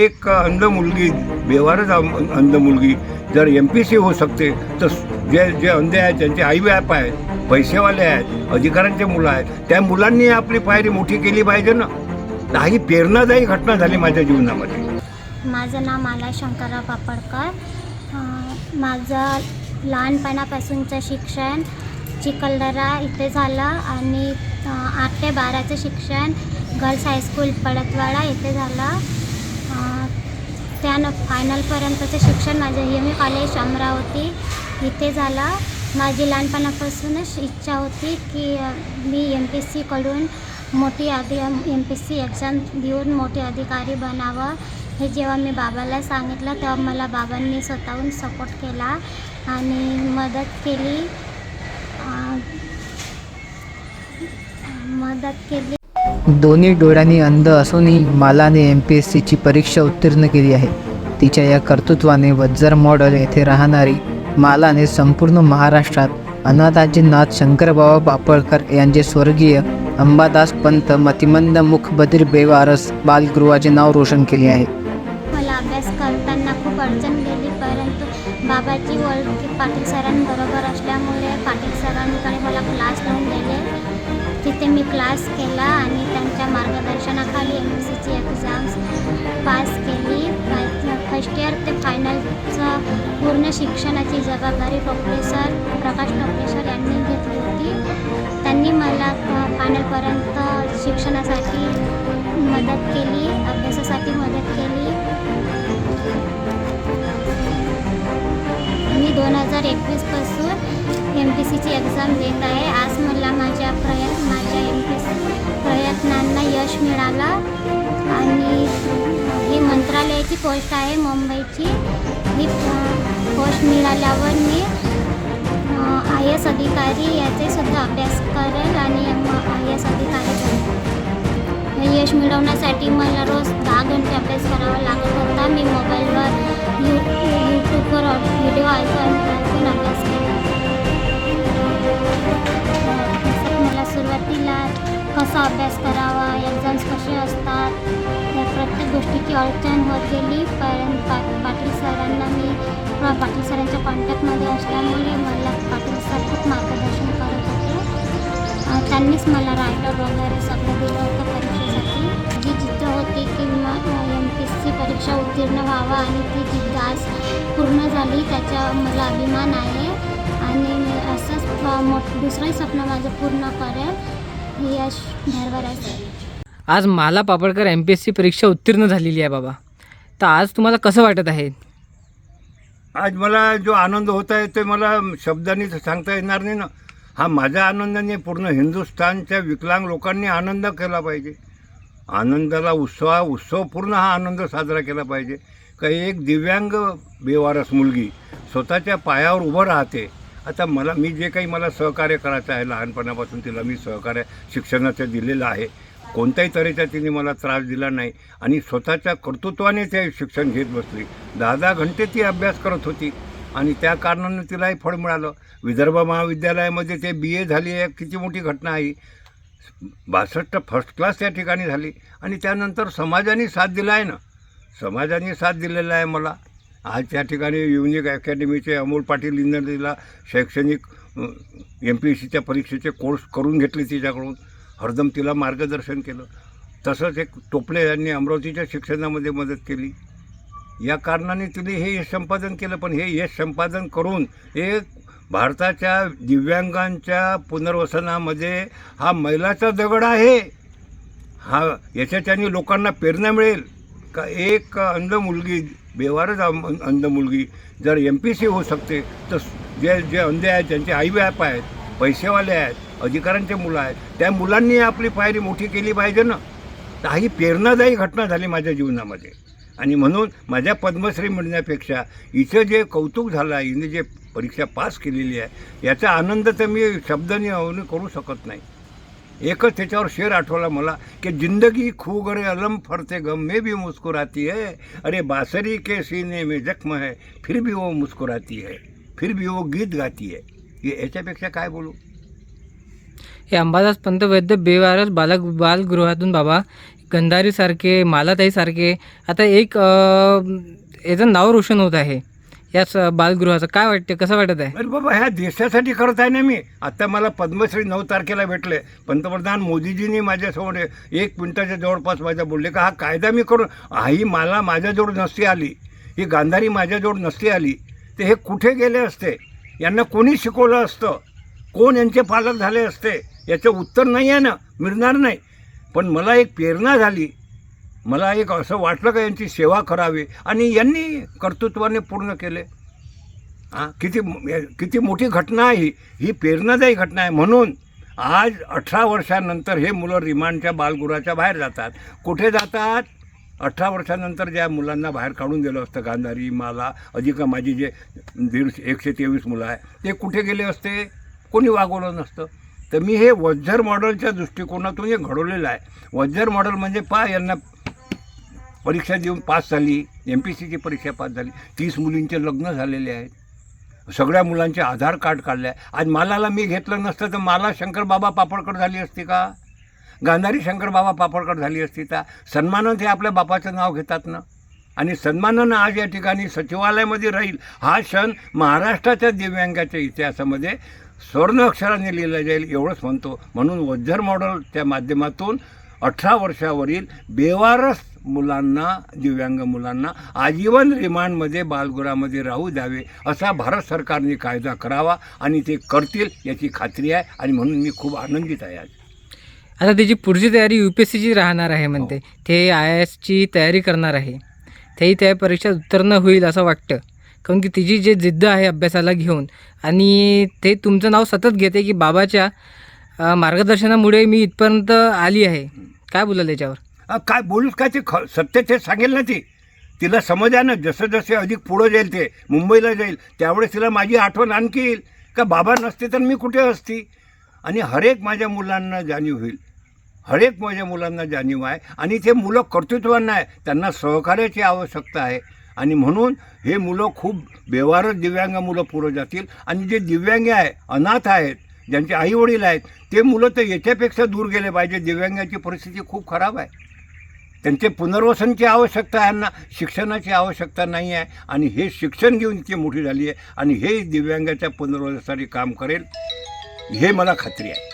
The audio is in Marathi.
एक अंध मुलगी व्यवहारच अंध मुलगी जर एम पी सी होऊ शकते तर जे जे अंधे आहेत ज्यांचे आई बाप आहेत पैसेवाले आहेत अधिकाऱ्यांचे मुलं आहेत त्या मुलांनी आपली पायरी मोठी केली पाहिजे ना. तर ही प्रेरणादायी घटना झाली माझ्या जीवनामध्ये. माझं नाव माला शंकरराव पापडकर. माझं लहानपणापासूनचं शिक्षण चिखलदरा इथे झालं आणि आठ ते बाराचं शिक्षण गर्ल्स हायस्कूल पडतवाडा इथे झालं. त्यानं फायनलपर्यंतचं शिक्षण माझं एम ए कॉलेज अमरावती इथे झालं. माझी लहानपणापासूनच इच्छा होती की मी एम पी एस सीकडून मोठी अधि M P S C exam देऊन मोठे अधिकारी बनावं. हे जेव्हा मी बाबाला सांगितलं तेव्हा मला बाबांनी स्वतःहून सपोर्ट केला आणि मदत केली. मदत केली. दोन्ही डोळ्यांनी अंध असूनही मालाने एम पी एस सीची परीक्षा उत्तीर्ण केली आहे. तिच्या या कर्तृत्वाने वज्जर मॉडेल येथे राहणारी मालाने संपूर्ण महाराष्ट्रात अनाथाजीनाथ शंकरबाबा पापळकर यांचे स्वर्गीय अंबादास पंत मतिमंद मुखबधीर बेवारस बालगृहाचे नाव रोशन केले आहे. मला अभ्यास करताना खूप अडचण गेली परंतु बाबाची ओळख पाटील सरांबरोबर असल्यामुळे पाटील सरांकडे मला क्लास लावून दिले तिथे मी क्लास केला आणि त्यांच्या मार्गदर्शनाखाली एम एस सीची एक्झाम्स पास केली. फर्स्ट इयर ते फायनलचं पूर्ण शिक्षणाची जबाबदारी प्रोफेसर प्रकाश प्रोफेसर यांनी घेतली होती. त्यांनी मला फायनलपर्यंत शिक्षणासाठी मदत केली अभ्यासासाठी मदत केली. मी दोन हजार एकवीसपासून एम पी सीची एक्झाम देत आहे. आज मला माझ्या प्रयत्न माझ्या एम पी सी प्रयत्नांना यश मिळालं आणि मंत्रालयाची पोस्ट आहे मुंबईची. ही पोस्ट मिळाल्यावर मी आय एस अधिकारी याचे सुद्धा अभ्यास करेल आणि आय एस अधिकारी बनेल. यश मिळवण्यासाठी मला रोज दहा घंटे अभ्यास करावा लागत होता. मी मोबाईलवर यू यूट्यूबवर व्हिडिओ ऐकून ऐकून अभ्यास केला. मला सुरुवातीला कसा अभ्यास करावा एक्झाम्स कसे असतात ती अडचण होत गेली पण पा पाटील सरांना मी पाटील सरांच्या कॉन्टॅक्टमध्ये असल्यामुळे मला पाटील सर खूप मार्गदर्शन करत होते. त्यांनीच मला रायटर वगैरे सगळं दिलं होतं परीक्षेसाठी. जी जिद्द होती की एम पी एस सी परीक्षा उत्तीर्ण व्हावा आणि ती जिद्द आज पूर्ण झाली त्याचा मला अभिमान आहे. आणि मी असंच मोठं मोठ दुसरंही स्वप्न माझं पूर्ण करेल. यश भरभरायचं आज Mala Papadkar M P S C परीक्षा उत्तीर्ण झालेली आहे बाबा. तर आज तुम्हाला कसं वाटत आहे? आज मला जो आनंद होत आहे ते मला शब्दांनी तर सांगता येणार नाही ना. हा माझ्या आनंदाने पूर्ण हिंदुस्थानच्या विकलांग लोकांनी आनंद केला पाहिजे. आनंदाला उत्सव उत्सव पूर्ण हा आनंद साजरा केला पाहिजे. का एक दिव्यांग बेवारस मुलगी स्वतःच्या पायावर उभं राहते. आता मला मी जे काही मला सहकार्य करायचं आहे लहानपणापासून तिला मी सहकार्य शिक्षणाचं दिलेलं आहे. कोणत्याही तऱ्हेचा तिने मला त्रास दिला नाही. आणि स्वतःच्या कर्तृत्वाने ते शिक्षण घेत बसली. दहा दहा घंटे ती अभ्यास करत होती. आणि त्या कारणानं तिलाही फळ मिळालं. विदर्भ महाविद्यालयामध्ये ते बी ए झाली आहे किती मोठी घटना आहे. बासष्ट फर्स्ट क्लास त्या ठिकाणी झाली. आणि त्यानंतर समाजाने साथ दिला आहे ना. समाजाने साथ दिलेला आहे मला. आज त्या ठिकाणी युनिक अकॅडमीचे अमोल पाटील इंद्रजीला शैक्षणिक एम पी एस सीच्या परीक्षेचे कोर्स करून घेतले तिच्याकडून. हरदम तिला मार्गदर्शन केलं. तसंच एक टोपले यांनी अमरावतीच्या शिक्षणामध्ये मदत केली. या कारणाने तिने हे यश संपादन केलं पण हे यश संपादन करून एक भारताच्या दिव्यांगांच्या पुनर्वसनामध्ये हा मैलाचा दगड आहे. हा याच्याच्याने लोकांना प्रेरणा मिळेल. का एक अंध मुलगी बेवारच अंध मुलगी जर एम पी सी होऊ शकते तर जे जे अंधे आहेत ज्यांचे आई बाप आहेत पैसेवाले आहेत अधिकाऱ्यांचे मुलं आहेत. त्या मुलांनी आपली पायरी मोठी केली पाहिजे ना. तर ही प्रेरणादायी घटना झाली माझ्या जीवनामध्ये. आणि म्हणून माझ्या पद्मश्री मिळण्यापेक्षा इथं जे कौतुक झालं आहे हिने जे परीक्षा पास केलेली आहे याचा आनंद तर मी शब्दाने अवनी करू शकत नाही. एकच त्याच्यावर शेर आठवला मला की जिंदगी खूगरे अलम फरते गम में भी मुस्कुराती है. अरे बासरी के सीने में जख्म है फिर भी वो मुस्कुराती है फिर भी वो गीत गाती है. याच्यापेक्षा काय बोलू? हे अंबादास पंत वैद्य बेवारस बालक बालगृहातून बाबा. गंधारीसारखे मालाताईसारखे आता एक याचं नाव रोशन होत आहे. याच बालगृहाचं. काय वाटते कसं वाटत आहे? अरे बाबा ह्या देशासाठी करत आहे ना मी. आता मला पद्मश्री नऊ तारखेला भेटले. पंतप्रधान मोदीजींनी माझ्यासमोर एक मिनिटाच्या जवळपास माझ्या बोलले का हा कायदा मी करून आई मला माझ्याजवळ नसती आली. ही गांधारी माझ्याजवळ नसती आली. ते हे कुठे गेले असते? यांना कोणी शिकवलं असतं? कोण यांचे पालक झाले असते याचं उत्तर नाही आहे ना मिळणार नाही. पण मला एक प्रेरणा झाली. मला एक असं वाटलं का यांची सेवा करावी आणि यांनी कर्तृत्वाने पूर्ण केले. हां किती किती मोठी घटना आहे ही. ही प्रेरणादायी घटना आहे. म्हणून आज अठरा वर्षानंतर हे मुलं रिमांडच्या बालगुराच्या बाहेर जातात. कुठे जातात? अठरा वर्षानंतर ज्या मुलांना बाहेर काढून दिलं असतं गांधारी माला अधिक माझी जे दीडशे एकशे तेवीस मुलं आहे ते कुठे गेले असते? कोणी वागवलं नसतं. तर मी हे वज्जर मॉडेलच्या दृष्टिकोनातून हे घडवलेलं आहे. वज्जर मॉडेल म्हणजे पा यांना परीक्षा देऊन पास झाली एम पी सीची परीक्षा पास झाली. तीस मुलींचे लग्न झालेले आहेत. सगळ्या मुलांचे आधार कार्ड काढले आहे. आज मालाला मी घेतलं नसतं तर मला शंकरबाबा पापडकर झाली असती का? गांधारी शंकरबाबा पापडकर झाली असती का? सन्मानानं हे आपल्या बापाचं नाव घेतात ना? आणि सन्मानानं आज या ठिकाणी सचिवालयामध्ये राहील. हा क्षण महाराष्ट्राच्या दिव्यांगाच्या इतिहासामध्ये स्वर्ण अक्षराने लिहिला जाईल एवढंच म्हणतो. म्हणून वज्जर मॉडेलच्या माध्यमातून अठरा वर्षावरील बेवारस मुलांना दिव्यांग मुलांना आजीवन रिमांडमध्ये बालगृहामध्ये राहू द्यावे असा भारत सरकारने कायदा करावा आणि ते करतील याची खात्री आहे आणि म्हणून मी खूप आनंदित आहे आज. आता त्याची पुढची तयारी यू पी एस सीची राहणार आहे म्हणते. ते आय आय एसची तयारी करणार आहे. तेही त्या परीक्षेत उत्तीर्ण होईल असं वाटतं. कारण की तिची जे जिद्द आहे अभ्यासाला घेऊन आणि ते तुमचं नाव सतत घेते की बाबाच्या मार्गदर्शनामुळे मी इथपर्यंत आली आहे. काय बोलाल त्याच्यावर काय बोलूच काय ते ख सत्य ते सांगेल ना ती. तिला समज आहे ना जसं जसे अधिक पुढं जाईल ते मुंबईला जाईल त्यावेळेस तिला माझी आठवण आणखी येईल. का बाबा नसते तर मी कुठे असती? आणि हरेक माझ्या मुलांना जाणीव होईल. हरेक माझ्या मुलांना जाणीव आहे. आणि ते मुलं कर्तृत्वांना आहे. त्यांना सहकार्याची आवश्यकता आहे. आणि म्हणून हे मुलं खूप व्यवहारच दिव्यांग मुलं पुढं जातील. आणि जे दिव्यांग आहे अनाथ आहेत ज्यांचे आईवडील आहेत ते मुलं तर याच्यापेक्षा दूर गेले पाहिजे. दिव्यांगाची परिस्थिती खूप खराब आहे. त्यांचे पुनर्वसनची आवश्यकता यांना शिक्षणाची आवश्यकता नाही आहे. आणि हे शिक्षण घेऊन इतकी मोठी झाली आहे. आणि हे दिव्यांगाच्या पुनर्वसनासाठी काम करेल. हे मला खात्री आहे.